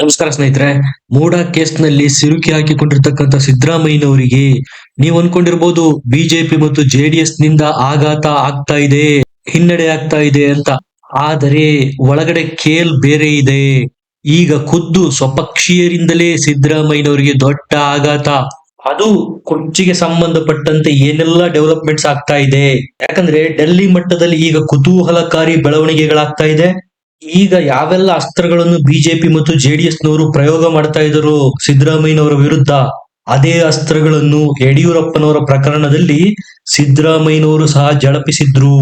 ನಮಸ್ಕಾರ ಸ್ನೇಹಿತರೆ, ಮೂಡ ಕೇಸ್ನಲ್ಲಿ ಸಿಲುಕಿ ಹಾಕಿಕೊಂಡಿರ್ತಕ್ಕಂಥ ಸಿದ್ದರಾಮಯ್ಯನವರಿಗೆ ನೀವು ಅನ್ಕೊಂಡಿರ್ಬೋದು ಬಿಜೆಪಿ ಮತ್ತು ಜೆಡಿಎಸ್ನಿಂದ ಆಘಾತ ಆಗ್ತಾ ಇದೆ, ಹಿನ್ನಡೆ ಆಗ್ತಾ ಇದೆ ಅಂತ. ಆದರೆ ಒಳಗಡೆ ಕೇಲ್ ಬೇರೆ ಇದೆ. ಈಗ ಖುದ್ದು ಸ್ವಪಕ್ಷೀಯರಿಂದಲೇ ಸಿದ್ದರಾಮಯ್ಯನವರಿಗೆ ದೊಡ್ಡ ಆಘಾತ. ಅದು ಕುರ್ಚಿಗೆ ಸಂಬಂಧಪಟ್ಟಂತೆ ಏನೆಲ್ಲ ಡೆವಲಪ್ಮೆಂಟ್ಸ್ ಆಗ್ತಾ ಇದೆ. ಯಾಕಂದ್ರೆ ಡೆಲ್ಲಿ ಮಟ್ಟದಲ್ಲಿ ಈಗ ಕುತೂಹಲಕಾರಿ ಬೆಳವಣಿಗೆಗಳಾಗ್ತಾ ಇದೆ. ಈಗ ಯಾವೆಲ್ಲ ಅಸ್ತ್ರಗಳನ್ನು ಬಿಜೆಪಿ ಮತ್ತು ಜೆಡಿಎಸ್ ನವರು ಪ್ರಯೋಗ ಮಾಡ್ತಾ ಇದ್ರು ಸಿದ್ದರಾಮಯ್ಯನವರ ವಿರುದ್ಧ, ಅದೇ ಅಸ್ತ್ರಗಳನ್ನು ಯಡಿಯೂರಪ್ಪನವರ ಪ್ರಕರಣದಲ್ಲಿ ಸಿದ್ದರಾಮಯ್ಯನವರು ಸಹ ಜಳಪಿಸಿದ್ರು.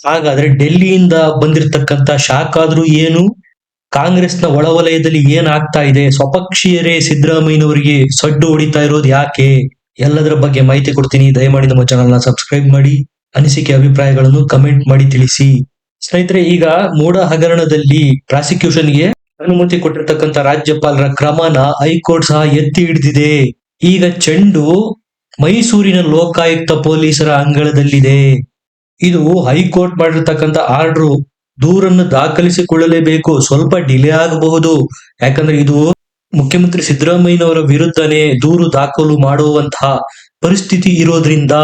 ಹಾಗಾದ್ರೆ ಡೆಲ್ಲಿಯಿಂದ ಬಂದಿರತಕ್ಕಂತ ಶಾಕ್ ಆದ್ರೂ ಏನು? ಕಾಂಗ್ರೆಸ್ನ ಒಳವಲಯದಲ್ಲಿ ಏನ್ ಆಗ್ತಾ ಇದೆ? ಸ್ವಪಕ್ಷೀಯರೇ ಸಿದ್ದರಾಮಯ್ಯನವರಿಗೆ ಸಡ್ಡು ಹೊಡಿತಾ ಇರೋದು ಯಾಕೆ? ಎಲ್ಲದರ ಬಗ್ಗೆ ಮಾಹಿತಿ ಕೊಡ್ತೀನಿ. ದಯಮಾಡಿ ನಮ್ಮ ಚಾನಲ್ನ ಸಬ್ಸ್ಕ್ರೈಬ್ ಮಾಡಿ. ಅನಿಸಿಕೆ ಅಭಿಪ್ರಾಯಗಳನ್ನು ಕಮೆಂಟ್ ಮಾಡಿ ತಿಳಿಸಿ. ಸ್ನೇಹಿತರೆ, ಈಗ ಮೂಡ ಹಗರಣದಲ್ಲಿ ಪ್ರಾಸಿಕ್ಯೂಷನ್ಗೆ ಅನುಮತಿ ಕೊಟ್ಟಿರ್ತಕ್ಕಂಥ ರಾಜ್ಯಪಾಲರ ಕ್ರಮನ ಹೈಕೋರ್ಟ್ ಸಹ ಎತ್ತಿ ಹಿಡಿದಿದೆ. ಈಗ ಚೆಂಡು ಮೈಸೂರಿನ ಲೋಕಾಯುಕ್ತ ಪೊಲೀಸರ ಅಂಗಳದಲ್ಲಿದೆ. ಇದು ಹೈಕೋರ್ಟ್ ಮಾಡಿರ್ತಕ್ಕಂಥ ಆರ್ಡರ್. ದೂರನ್ನು ದಾಖಲಿಸಿಕೊಳ್ಳಲೇಬೇಕು. ಸ್ವಲ್ಪ ಡಿಲೇ ಆಗಬಹುದು. ಯಾಕಂದ್ರೆ ಇದು ಮುಖ್ಯಮಂತ್ರಿ ಸಿದ್ದರಾಮಯ್ಯನವರ ವಿರುದ್ಧನೇ ದೂರು ದಾಖಲು ಮಾಡುವಂತಹ ಪರಿಸ್ಥಿತಿ ಇರೋದ್ರಿಂದ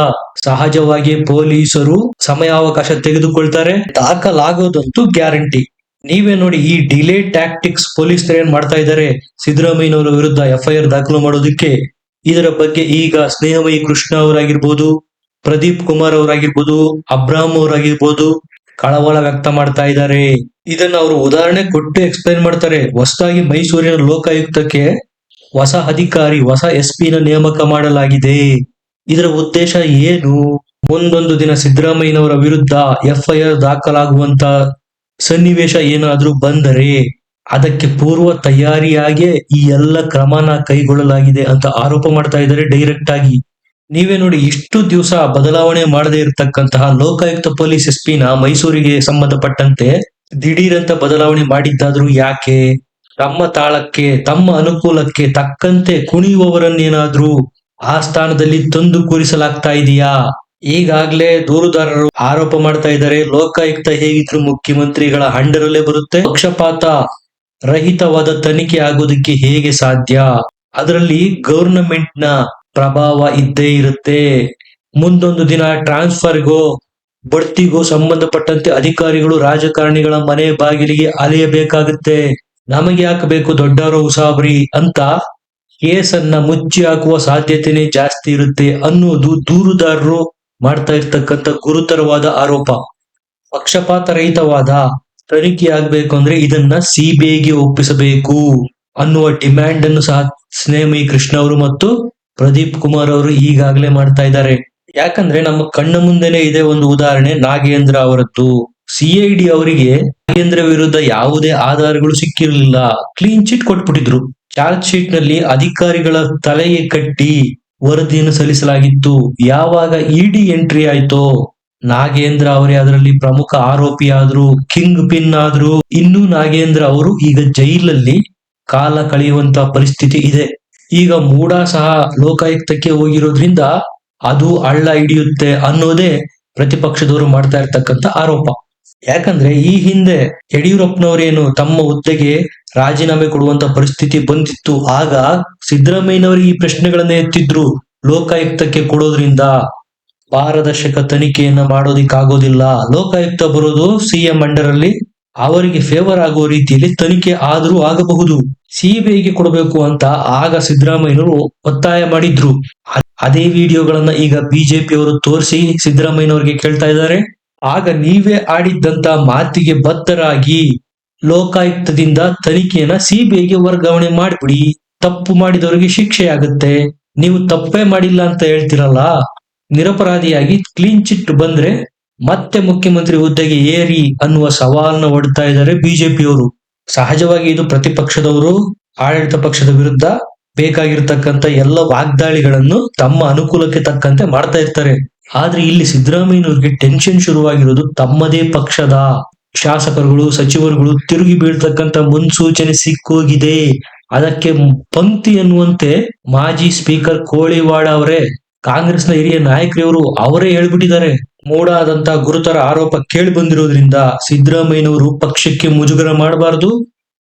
ಸಹಜವಾಗಿ ಪೊಲೀಸರು ಸಮಯಾವಕಾಶ ತೆಗೆದುಕೊಳ್ತಾರೆ. ದಾಖಲಾಗೋದಂತೂ ಗ್ಯಾರಂಟಿ. ನೀವೇ ನೋಡಿ ಈ ಡಿಲೇ ಟ್ಯಾಕ್ಟಿಕ್ಸ್ ಪೊಲೀಸರು ಏನ್ ಮಾಡ್ತಾ ಇದ್ದಾರೆ? ಸಿದ್ದರಾಮಯ್ಯನವರ ವಿರುದ್ಧ ಎಫ್ಐಆರ್ ದಾಖಲು ಮಾಡೋದಕ್ಕೆ. ಇದರ ಬಗ್ಗೆ ಈಗ ಸ್ನೇಹಮಯಿ ಕೃಷ್ಣ ಅವರಾಗಿರ್ಬೋದು, ಪ್ರದೀಪ್ ಕುಮಾರ್ ಅವರಾಗಿರ್ಬೋದು, ಅಬ್ರಾಮ್ ಅವರಾಗಿರ್ಬೋದು ಕಳವಳ ವ್ಯಕ್ತ ಮಾಡ್ತಾ ಇದ್ದಾರೆ. ಇದನ್ನ ಅವರು ಉದಾಹರಣೆ ಕೊಟ್ಟು ಎಕ್ಸ್ಪ್ಲೈನ್ ಮಾಡ್ತಾರೆ. ಹೊಸದಾಗಿ ಮೈಸೂರಿನ ಲೋಕಾಯುಕ್ತಕ್ಕೆ ಹೊಸ ಅಧಿಕಾರಿ, ಹೊಸ ಎಸ್ನ ನೇಮಕ ಮಾಡಲಾಗಿದೆ. ಇದರ ಉದ್ದೇಶ ಏನು? ಮುಂದೊಂದು ದಿನ ಸಿದ್ದರಾಮಯ್ಯನವರ ವಿರುದ್ಧ ಎಫ್ಐಆರ್ ದಾಖಲಾಗುವಂತ ಸನ್ನಿವೇಶ ಏನಾದ್ರೂ ಬಂದರೆ ಅದಕ್ಕೆ ಪೂರ್ವ ತಯಾರಿಯಾಗೆ ಈ ಎಲ್ಲ ಕ್ರಮನ ಕೈಗೊಳ್ಳಲಾಗಿದೆ ಅಂತ ಆರೋಪ ಮಾಡ್ತಾ ಇದ್ದಾರೆ ಡೈರೆಕ್ಟ್ ಆಗಿ. ನೀವೇ ನೋಡಿ ಇಷ್ಟು ದಿವಸ ಬದಲಾವಣೆ ಮಾಡದೇ ಇರತಕ್ಕಂತಹ ಲೋಕಾಯುಕ್ತ ಪೊಲೀಸ್ ಎಸ್ ಪಿನ ಮೈಸೂರಿಗೆ ಸಂಬಂಧಪಟ್ಟಂತೆ ದಿಢೀರಂತ ಬದಲಾವಣೆ ಮಾಡಿದ್ದಾದ್ರೂ ಯಾಕೆ? ತಮ್ಮ ತಾಳಕ್ಕೆ, ತಮ್ಮ ಅನುಕೂಲಕ್ಕೆ ತಕ್ಕಂತೆ ಕುಣಿಯುವವರನ್ನೇನಾದ್ರೂ ಆ ಸ್ಥಾನದಲ್ಲಿ ತಂದು ಕೂರಿಸಲಾಗ್ತಾ ಇದೆಯಾ? ಈಗಾಗ್ಲೇ ದೂರುದಾರರು ಆರೋಪ ಮಾಡ್ತಾ ಇದ್ದಾರೆ, ಲೋಕಾಯುಕ್ತ ಹೇಗಿದ್ರು ಮುಖ್ಯಮಂತ್ರಿಗಳ ಹಂಡರಲ್ಲೇ ಬರುತ್ತೆ. ಪಕ್ಷಪಾತ ರಹಿತವಾದ ತನಿಖೆ ಆಗೋದಕ್ಕೆ ಹೇಗೆ ಸಾಧ್ಯ? ಅದರಲ್ಲಿ ಗವರ್ನಮೆಂಟ್ನ ಪ್ರಭಾವ ಇದ್ದೇ ಇರುತ್ತೆ. ಮುಂದೊಂದು ದಿನ ಟ್ರಾನ್ಸ್ಫರ್ಗೋ, ಬಡ್ತಿಗೂ ಸಂಬಂಧಪಟ್ಟಂತೆ ಅಧಿಕಾರಿಗಳು ರಾಜಕಾರಣಿಗಳ ಮನೆ ಬಾಗಿಲಿಗೆ ಅಲೆಯಬೇಕಾಗುತ್ತೆ. ನಮಗೆ ಯಾಕಬೇಕು ದೊಡ್ಡವರ ಉಸಾಬರಿ ಅಂತ ಕೇಸನ್ನ ಮುಚ್ಚಿ ಹಾಕುವ ಸಾಧ್ಯತೆನೇ ಜಾಸ್ತಿ ಇರುತ್ತೆ ಅನ್ನೋದು ದೂರುದಾರರು ಮಾಡ್ತಾ ಇರ್ತಕ್ಕಂಥ ಗುರುತರವಾದ ಆರೋಪ. ಪಕ್ಷಪಾತ ರಹಿತವಾದ ತನಿಖೆ ಆಗ್ಬೇಕು ಅಂದ್ರೆ ಇದನ್ನ ಸಿಬಿಐಗೆ ಒಪ್ಪಿಸಬೇಕು ಅನ್ನುವ ಡಿಮ್ಯಾಂಡ್ ಅನ್ನು ಸಹ ಸ್ನೇಹಮಯಿ ಕೃಷ್ಣ ಅವರು ಮತ್ತು ಪ್ರದೀಪ್ ಕುಮಾರ್ ಅವರು ಈಗಾಗಲೇ ಮಾಡ್ತಾ ಇದ್ದಾರೆ. ಯಾಕಂದ್ರೆ ನಮ್ಮ ಕಣ್ಣ ಮುಂದೆನೆ ಇದೆ ಒಂದು ಉದಾಹರಣೆ ನಾಗೇಂದ್ರ ಅವರದ್ದು. ಸಿಐಡಿ ಅವರಿಗೆ ನಾಗೇಂದ್ರ ವಿರುದ್ಧ ಯಾವುದೇ ಆಧಾರಗಳು ಸಿಕ್ಕಿರಲಿಲ್ಲ. ಕ್ಲೀನ್ ಚಿಟ್ ಕೊಟ್ಬಿಟ್ಟಿದ್ರು. ಚಾರ್ಜ್ ಶೀಟ್ನಲ್ಲಿ ಅಧಿಕಾರಿಗಳ ತಲೆಗೆ ಕಟ್ಟಿ ವರದಿಯನ್ನು ಸಲ್ಲಿಸಲಾಗಿತ್ತು. ಯಾವಾಗ ಇಡಿ ಎಂಟ್ರಿ ಆಯ್ತೋ, ನಾಗೇಂದ್ರ ಅವರೇ ಅದರಲ್ಲಿ ಪ್ರಮುಖ ಆರೋಪಿ ಆದ್ರು, ಕಿಂಗ್ ಪಿನ್ ಆದ್ರು. ಇನ್ನು ನಾಗೇಂದ್ರ ಅವರು ಈಗ ಜೈಲಲ್ಲಿ ಕಾಲ ಕಳೆಯುವಂತ ಪರಿಸ್ಥಿತಿ ಇದೆ. ಈಗ ಮೂಡ ಸಹ ಲೋಕಾಯುಕ್ತಕ್ಕೆ ಹೋಗಿರೋದ್ರಿಂದ ಅದು ಹಳ್ಳ ಹಿಡಿಯುತ್ತೆ ಅನ್ನೋದೇ ಪ್ರತಿಪಕ್ಷದವರು ಮಾಡ್ತಾ ಇರ್ತಕ್ಕಂಥ ಆರೋಪ. ಯಾಕಂದ್ರೆ ಈ ಹಿಂದೆ ಯಡಿಯೂರಪ್ಪನವರೇನು ತಮ್ಮ ಹುದ್ದೆಗೆ ರಾಜೀನಾಮೆ ಕೊಡುವಂತ ಪರಿಸ್ಥಿತಿ ಬಂದಿತ್ತು, ಆಗ ಸಿದ್ದರಾಮಯ್ಯನವರು ಈ ಪ್ರಶ್ನೆಗಳನ್ನ ಎತ್ತಿದ್ರು. ಲೋಕಾಯುಕ್ತಕ್ಕೆ ಕೊಡೋದ್ರಿಂದ ಪಾರದರ್ಶಕ ತನಿಖೆಯನ್ನ ಮಾಡೋದಿಕ್ಕಾಗೋದಿಲ್ಲ. ಲೋಕಾಯುಕ್ತ ಬರೋದು ಸಿಎಂ ಅಂಡರಲ್ಲಿ ಅವರಿಗೆ ಫೇವರ್ ಆಗುವ ರೀತಿಯಲ್ಲಿ ತನಿಖೆ ಆದರೂ ಆಗಬಹುದು. ಸಿಬಿಐಗೆ ಕೊಡಬೇಕು ಅಂತ ಆಗ ಸಿದ್ದರಾಮಯ್ಯನವರು ಒತ್ತಾಯ ಮಾಡಿದ್ರು. ಅದೇ ವಿಡಿಯೋಗಳನ್ನ ಈಗ ಬಿಜೆಪಿ ಅವರು ತೋರಿಸಿ ಸಿದ್ದರಾಮಯ್ಯನವರಿಗೆ ಕೇಳ್ತಾ ಇದ್ದಾರೆ. ಆಗ ನೀವೇ ಆಡಿದ್ದಂತ ಮಾತಿಗೆ ಬದ್ಧರಾಗಿ ಲೋಕಾಯುಕ್ತದಿಂದ ತನಿಖೆಯನ್ನ ಸಿಬಿಐಗೆ ವರ್ಗಾವಣೆ ಮಾಡಿಬಿಡಿ. ತಪ್ಪು ಮಾಡಿದವರಿಗೆ ಶಿಕ್ಷೆ ಆಗುತ್ತೆ ನೀವು ತಪ್ಪೇ ಮಾಡಿಲ್ಲ ಅಂತ ಹೇಳ್ತಿರಲ್ಲ? ನಿರಪರಾಧಿಯಾಗಿ ಕ್ಲೀನ್ ಚಿಟ್ ಬಂದ್ರೆ ಮತ್ತೆ ಮುಖ್ಯಮಂತ್ರಿ ಹುದ್ದೆಗೆ ಏರಿ ಅನ್ನುವ ಸವಾಲನ್ನ ಒಡ್ತಾ ಇದ್ದಾರೆ ಬಿಜೆಪಿಯವರು. ಸಹಜವಾಗಿ ಇದು ಪ್ರತಿಪಕ್ಷದವರು, ಆಡಳಿತ ಪಕ್ಷದ ವಿರುದ್ಧ ಬೇಕಾಗಿರ್ತಕ್ಕಂಥ ಎಲ್ಲ ವಾಗ್ದಾಳಿಗಳನ್ನು ತಮ್ಮ ಅನುಕೂಲಕ್ಕೆ ತಕ್ಕಂತೆ ಮಾಡ್ತಾ ಇರ್ತಾರೆ. ಆದ್ರೆ ಇಲ್ಲಿ ಸಿದ್ದರಾಮಯ್ಯನವ್ರಿಗೆ ಟೆನ್ಷನ್ ಶುರುವಾಗಿರೋದು ತಮ್ಮದೇ ಪಕ್ಷದ ಶಾಸಕರುಗಳು, ಸಚಿವರುಗಳು ತಿರುಗಿ ಬೀಳ್ತಕ್ಕಂತ ಮುನ್ಸೂಚನೆ ಸಿಕ್ಕೋಗಿದೆ. ಅದಕ್ಕೆ ಪಂಕ್ತಿ ಅನ್ನುವಂತೆ ಮಾಜಿ ಸ್ಪೀಕರ್ ಕೋಳಿವಾಡ ಅವರೇ, ಕಾಂಗ್ರೆಸ್ನ ಹಿರಿಯ ನಾಯಕರವರು ಅವರೇ ಹೇಳ್ಬಿಟ್ಟಿದ್ದಾರೆ. ಮೂಡಾದಂತ ಗುರುತರ ಆರೋಪ ಕೇಳಿ ಬಂದಿರೋದ್ರಿಂದ ಸಿದ್ದರಾಮಯ್ಯನವರು ಪಕ್ಷಕ್ಕೆ ಮುಜುಗರ ಮಾಡಬಾರದು.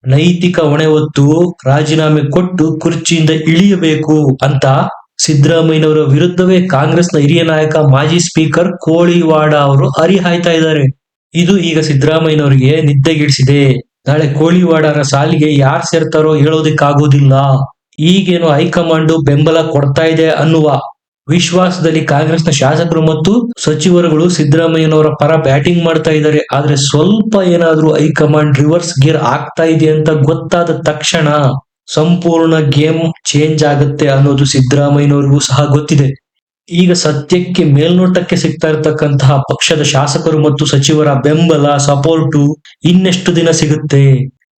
ನೈತಿಕ ಹೊಣೆ ಹೊತ್ತು ರಾಜೀನಾಮೆ ಕೊಟ್ಟು ಕುರ್ಚಿಯಿಂದ ಇಳಿಯಬೇಕು ಅಂತ ಸಿದ್ದರಾಮಯ್ಯನವರ ವಿರುದ್ಧವೇ ಕಾಂಗ್ರೆಸ್ನ ಹಿರಿಯ ನಾಯಕ, ಮಾಜಿ ಸ್ಪೀಕರ್ ಕೋಳಿವಾಡ ಅವರು ಹರಿಹಾಯ್ತಾ ಇದ್ದಾರೆ. ಇದು ಈಗ ಸಿದ್ದರಾಮಯ್ಯನವರಿಗೆ ನಿದ್ದೆಗಿಡಿಸಿದೆ. ನಾಳೆ ಕೋಳಿವಾಡರ ಸಾಲಿಗೆ ಯಾರು ಸೇರ್ತಾರೋ ಹೇಳೋದಿಕ್ಕಾಗೋದಿಲ್ಲ. ಈಗೇನು ಹೈಕಮಾಂಡ್ ಬೆಂಬಲ ಕೊಡ್ತಾ ಇದೆ ಅನ್ನುವ ವಿಶ್ವಾಸದಲ್ಲಿ ಕಾಂಗ್ರೆಸ್ನ ಶಾಸಕರು ಮತ್ತು ಸಚಿವರುಗಳು ಸಿದ್ದರಾಮಯ್ಯನವರ ಪರ ಬ್ಯಾಟಿಂಗ್ ಮಾಡ್ತಾ ಇದ್ದಾರೆ. ಆದ್ರೆ ಸ್ವಲ್ಪ ಏನಾದ್ರೂ ಹೈಕಮಾಂಡ್ ರಿವರ್ಸ್ ಗೇರ್ ಆಗ್ತಾ ಇದೆ ಅಂತ ಗೊತ್ತಾದ ತಕ್ಷಣ ಸಂಪೂರ್ಣ ಗೇಮ್ ಚೇಂಜ್ ಆಗುತ್ತೆ ಅನ್ನೋದು ಸಿದ್ದರಾಮಯ್ಯನವರಿಗೂ ಸಹ ಗೊತ್ತಿದೆ. ಈಗ ಸದ್ಯಕ್ಕೆ ಮೇಲ್ನೋಟಕ್ಕೆ ಸಿಗ್ತಾ ಇರತಕ್ಕಂತಹ ಪಕ್ಷದ ಶಾಸಕರು ಮತ್ತು ಸಚಿವರ ಬೆಂಬಲ, ಸಪೋರ್ಟು ಇನ್ನೆಷ್ಟು ದಿನ ಸಿಗುತ್ತೆ?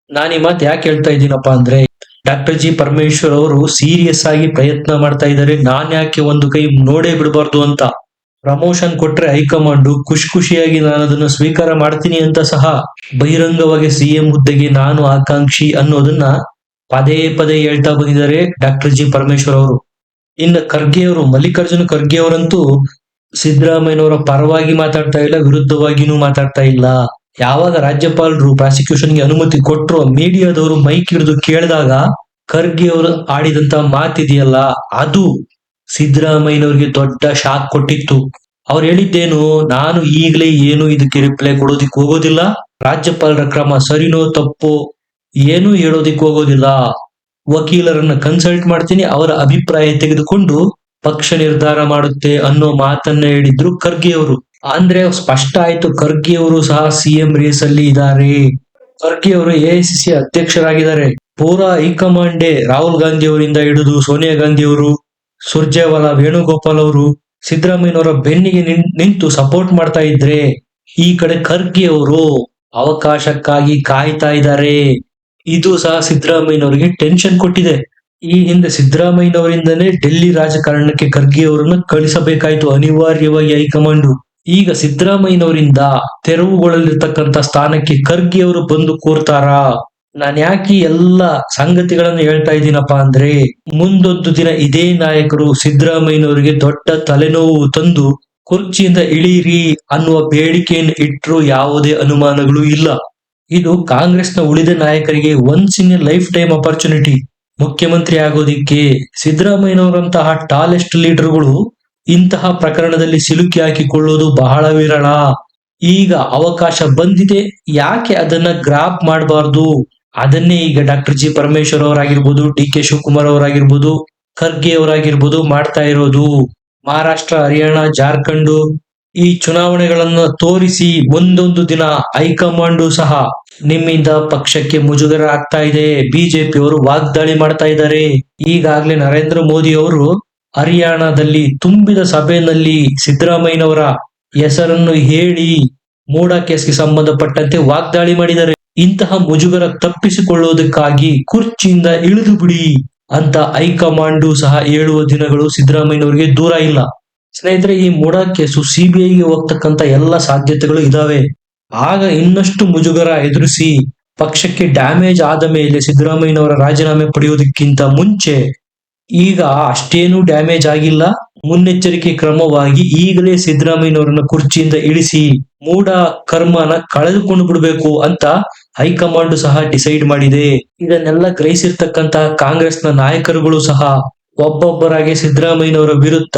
ನಾನು ಈ ಮಾತು ಯಾಕೆ ಹೇಳ್ತಾ ಇದ್ದೀನಪ್ಪ ಅಂದ್ರೆ, ಡಾಕ್ಟರ್ ಜಿ ಪರಮೇಶ್ವರ್ ಅವರು ಸೀರಿಯಸ್ ಆಗಿ ಪ್ರಯತ್ನ ಮಾಡ್ತಾ ಇದ್ದಾರೆ. ನಾನ್ ಯಾಕೆ ಒಂದು ಕೈ ನೋಡೇ ಬಿಡಬಾರ್ದು ಅಂತ. ಪ್ರಮೋಷನ್ ಕೊಟ್ರೆ ಹೈಕಮಾಂಡ್ ಖುಷಿ ಖುಷಿಯಾಗಿ ನಾನು ಅದನ್ನ ಸ್ವೀಕಾರ ಮಾಡ್ತೀನಿ ಅಂತ ಸಹ ಬಹಿರಂಗವಾಗಿ ಸಿಎಂ ಹುದ್ದೆಗೆ ನಾನು ಆಕಾಂಕ್ಷಿ ಅನ್ನೋದನ್ನ ಪದೇ ಪದೇ ಹೇಳ್ತಾ ಬಂದಿದ್ದಾರೆ ಡಾಕ್ಟರ್ ಜಿ ಪರಮೇಶ್ವರ್ ಅವರು. ಇನ್ನು ಖರ್ಗೆ ಅವರು, ಮಲ್ಲಿಕಾರ್ಜುನ ಖರ್ಗೆ ಅವರಂತೂ ಸಿದ್ದರಾಮಯ್ಯನವರ ಪರವಾಗಿ ಮಾತಾಡ್ತಾ ಇಲ್ಲ, ವಿರುದ್ಧವಾಗಿನೂ ಮಾತಾಡ್ತಾ ಇಲ್ಲ. ಯಾವಾಗ ರಾಜ್ಯಪಾಲರು ಪ್ರಾಸಿಕ್ಯೂಷನ್ಗೆ ಅನುಮತಿ ಕೊಟ್ಟರು ಮೀಡಿಯಾದವರು ಮೈಕ್ ಹಿಡಿದು ಕೇಳಿದಾಗ ಖರ್ಗೆ ಅವರು ಆಡಿದಂತ ಮಾತಿದೆಯಲ್ಲ, ಅದು ಸಿದ್ದರಾಮಯ್ಯನವರಿಗೆ ದೊಡ್ಡ ಶಾಕ್ ಕೊಟ್ಟಿತ್ತು. ಅವ್ರು ಹೇಳಿದ್ದೇನು, ನಾನು ಈಗಲೇ ಏನು ಇದಕ್ಕೆ ರಿಪ್ಲೈ ಕೊಡೋದಿಕ್ ಹೋಗೋದಿಲ್ಲ, ರಾಜ್ಯಪಾಲರ ಕ್ರಮ ಸರಿನೋ ತಪ್ಪೋ ಏನು ಹೇಳೋದಿಕ್ ಹೋಗೋದಿಲ್ಲ. ವಕೀಲರನ್ನ ಕನ್ಸಲ್ಟ್ ಮಾಡ್ತೀನಿ, ಅವರ ಅಭಿಪ್ರಾಯ ತೆಗೆದುಕೊಂಡು ಪಕ್ಷ ನಿರ್ಧಾರ ಮಾಡುತ್ತೆ ಅನ್ನೋ ಮಾತನ್ನ ಹೇಳಿದ್ರು ಖರ್ಗೆ ಅವರು ಅಂದ್ರೆ ಸ್ಪಷ್ಟ ಆಯ್ತು ಖರ್ಗೆ ಅವರು ಸಹ ಸಿಎಂ ರೇಸ್ ಅಲ್ಲಿ ಇದ್ದಾರೆ ಖರ್ಗೆ ಅವರು ಸಿ ಅಧ್ಯಕ್ಷರಾಗಿದ್ದಾರೆ. ಪೂರಾ ಹೈಕಮಾಂಡೇ ರಾಹುಲ್ ಗಾಂಧಿ ಅವರಿಂದ ಹಿಡಿದು ಸೋನಿಯಾ ಗಾಂಧಿ ಅವರು ಸುರ್ಜೇವಾಲಾ ವೇಣುಗೋಪಾಲ್ ಅವರು, ಸಿದ್ದರಾಮಯ್ಯನವರ ಬೆನ್ನಿಗೆ ನಿಂತು ಸಪೋರ್ಟ್ ಮಾಡ್ತಾ ಇದ್ರೆ ಈ ಕಡೆ ಖರ್ಗೆ ಅವರು ಅವಕಾಶಕ್ಕಾಗಿ ಕಾಯ್ತಾ ಇದ್ದಾರೆ. ಇದು ಸಹ ಸಿದ್ದರಾಮಯ್ಯನವರಿಗೆ ಟೆನ್ಷನ್ ಕೊಟ್ಟಿದೆ. ಈ ಹಿಂದೆ ಸಿದ್ದರಾಮಯ್ಯನವರಿಂದನೇ ಡೆಲ್ಲಿ ರಾಜಕಾರಣಕ್ಕೆ ಖರ್ಗೆ ಅವರನ್ನು ಕಳಿಸಬೇಕಾಯ್ತು ಅನಿವಾರ್ಯವಾಗಿ ಹೈಕಮಾಂಡ್. ಈಗ ಸಿದ್ದರಾಮಯ್ಯನವರಿಂದ ತೆರವುಗೊಳ್ಳಲಿರ್ತಕ್ಕಂತ ಸ್ಥಾನಕ್ಕೆ ಖರ್ಗೆ ಅವರು ಬಂದು ಕೂರ್ತಾರಾ? ನಾನ್ ಯಾಕೆ ಎಲ್ಲ ಸಂಗತಿಗಳನ್ನು ಹೇಳ್ತಾ ಇದ್ದೀನಪ್ಪ ಅಂದ್ರೆ, ಮುಂದೊಂದು ದಿನ ಇದೇ ನಾಯಕರು ಸಿದ್ದರಾಮಯ್ಯನವರಿಗೆ ದೊಡ್ಡ ತಲೆನೋವು ತಂದು ಕುರ್ಚಿಯಿಂದ ಇಳೀರಿ ಅನ್ನುವ ಬೇಡಿಕೆಯನ್ನು ಇಟ್ಟರು ಯಾವುದೇ ಅನುಮಾನಗಳು ಇಲ್ಲ. ಇದು ಕಾಂಗ್ರೆಸ್ನ ಉಳಿದ ನಾಯಕರಿಗೆ once in a lifetime opportunity ಮುಖ್ಯಮಂತ್ರಿ ಆಗೋದಿಕ್ಕೆ ಸಿದ್ದರಾಮಯ್ಯನವರಂತಹ ಟಾಲೆಸ್ಟ್ ಲೀಡರ್ಗಳು ಇಂತಹ ಪ್ರಕರಣದಲ್ಲಿ ಸಿಲುಕಿ ಹಾಕಿಕೊಳ್ಳೋದು ಬಹಳ ವಿರಳ. ಈಗ ಅವಕಾಶ ಬಂದಿದೆ, ಯಾಕೆ ಅದನ್ನ ಗ್ರಾಪ್ ಮಾಡಬಾರ್ದು? ಅದನ್ನೇ ಈಗ ಡಾಕ್ಟರ್ ಜಿ ಪರಮೇಶ್ವರ್ ಅವರಾಗಿರ್ಬೋದು, ಡಿ ಕೆ ಶಿವಕುಮಾರ್ ಅವರಾಗಿರ್ಬೋದು, ಖರ್ಗೆ ಅವರಾಗಿರ್ಬೋದು ಮಾಡ್ತಾ ಇರೋದು. ಮಹಾರಾಷ್ಟ್ರ, ಹರಿಯಾಣ, ಜಾರ್ಖಂಡ್ ಈ ಚುನಾವಣೆಗಳನ್ನ ತೋರಿಸಿ ಒಂದೊಂದು ದಿನ ಹೈಕಮಾಂಡು ಸಹ ನಿಮ್ಮಿಂದ ಪಕ್ಷಕ್ಕೆ ಮುಜುಗರ ಆಗ್ತಾ ಇದೆ. ಬಿಜೆಪಿ ಅವರು ವಾಗ್ದಾಳಿ ಮಾಡ್ತಾ ಇದ್ದಾರೆ. ಈಗಾಗಲೇ ನರೇಂದ್ರ ಮೋದಿ ಅವರು ಹರಿಯಾಣದಲ್ಲಿ ತುಂಬಿದ ಸಭೆಯಲ್ಲಿ ಸಿದ್ದರಾಮಯ್ಯನವರ ಹೆಸರನ್ನು ಹೇಳಿ ಮೂಡ ಕೇಸ್ಗೆ ಸಂಬಂಧಪಟ್ಟಂತೆ ವಾಗ್ದಾಳಿ ಮಾಡಿದ್ದಾರೆ. ಇಂತಹ ಮುಜುಗರ ತಪ್ಪಿಸಿಕೊಳ್ಳುವುದಕ್ಕಾಗಿ ಕುರ್ಚಿಯಿಂದ ಇಳಿದು ಬಿಡಿ ಅಂತ ಹೈಕಮಾಂಡು ಸಹ ಹೇಳುವ ದಿನಗಳು ಸಿದ್ದರಾಮಯ್ಯನವರಿಗೆ ದೂರ ಇಲ್ಲ. ಸ್ನೇಹಿತರೆ, ಈ ಮೂಡ ಕೇಸು ಸಿಬಿಐಗೆ ಹೋಗ್ತಕ್ಕಂತ ಎಲ್ಲ ಸಾಧ್ಯತೆಗಳು ಇದಾವೆ. ಆಗ ಇನ್ನಷ್ಟು ಮುಜುಗರ ಎದುರಿಸಿ ಪಕ್ಷಕ್ಕೆ ಡ್ಯಾಮೇಜ್ ಆದ ಮೇಲೆ ಸಿದ್ದರಾಮಯ್ಯನವರ ರಾಜೀನಾಮೆ ಪಡೆಯುವುದಕ್ಕಿಂತ ಮುಂಚೆ ಈಗ ಅಷ್ಟೇನೂ ಡ್ಯಾಮೇಜ್ ಆಗಿಲ್ಲ. ಮುನ್ನೆಚ್ಚರಿಕೆ ಕ್ರಮವಾಗಿ ಈಗಲೇ ಸಿದ್ದರಾಮಯ್ಯನವರನ್ನ ಕುರ್ಚಿಯಿಂದ ಇಳಿಸಿ ಮೂಡ ಕರ್ಮನ ಕಳೆದುಕೊಂಡು ಬಿಡಬೇಕು ಅಂತ ಹೈಕಮಾಂಡ್ ಸಹ ಡಿಸೈಡ್ ಮಾಡಿದೆ. ಇದನ್ನೆಲ್ಲ ಗ್ರಹಿಸಿರ್ತಕ್ಕಂತಹ ಕಾಂಗ್ರೆಸ್ನ ನಾಯಕರುಗಳು ಸಹ ಒಬ್ಬೊಬ್ಬರಾಗಿ ಸಿದ್ದರಾಮಯ್ಯನವರ ವಿರುದ್ಧ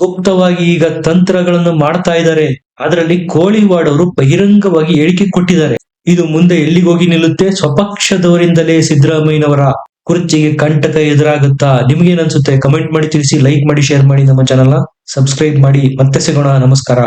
ಗುಪ್ತವಾಗಿ ಈಗ ತಂತ್ರಗಳನ್ನು ಮಾಡ್ತಾ ಇದ್ದಾರೆ. ಅದರಲ್ಲಿ ಕೋಳಿವಾಡ್ ಅವರು ಬಹಿರಂಗವಾಗಿ ಹೇಳಿಕೆ ಕೊಟ್ಟಿದ್ದಾರೆ. ಇದು ಮುಂದೆ ಎಲ್ಲಿಗೋಗಿ ನಿಲ್ಲುತ್ತೆ? ಸ್ವಪಕ್ಷದವರಿಂದಲೇ ಸಿದ್ದರಾಮಯ್ಯನವರ ಕುರ್ಚಿಗೆ ಕಂಟಕ ಎದುರಾಗುತ್ತಾ ನಿಮ್ಗೇನ್ ಅನ್ಸುತ್ತೆ? ಕಮೆಂಟ್ ಮಾಡಿ ತಿಳಿಸಿ ಲೈಕ್ ಮಾಡಿ ಶೇರ್ ಮಾಡಿ ನಮ್ಮ ಚಾನಲ್ನ ಸಬ್ಸ್ಕ್ರೈಬ್ ಮಾಡಿ. ಮತ್ತೆ ಸಿಗೋಣ. ನಮಸ್ಕಾರ.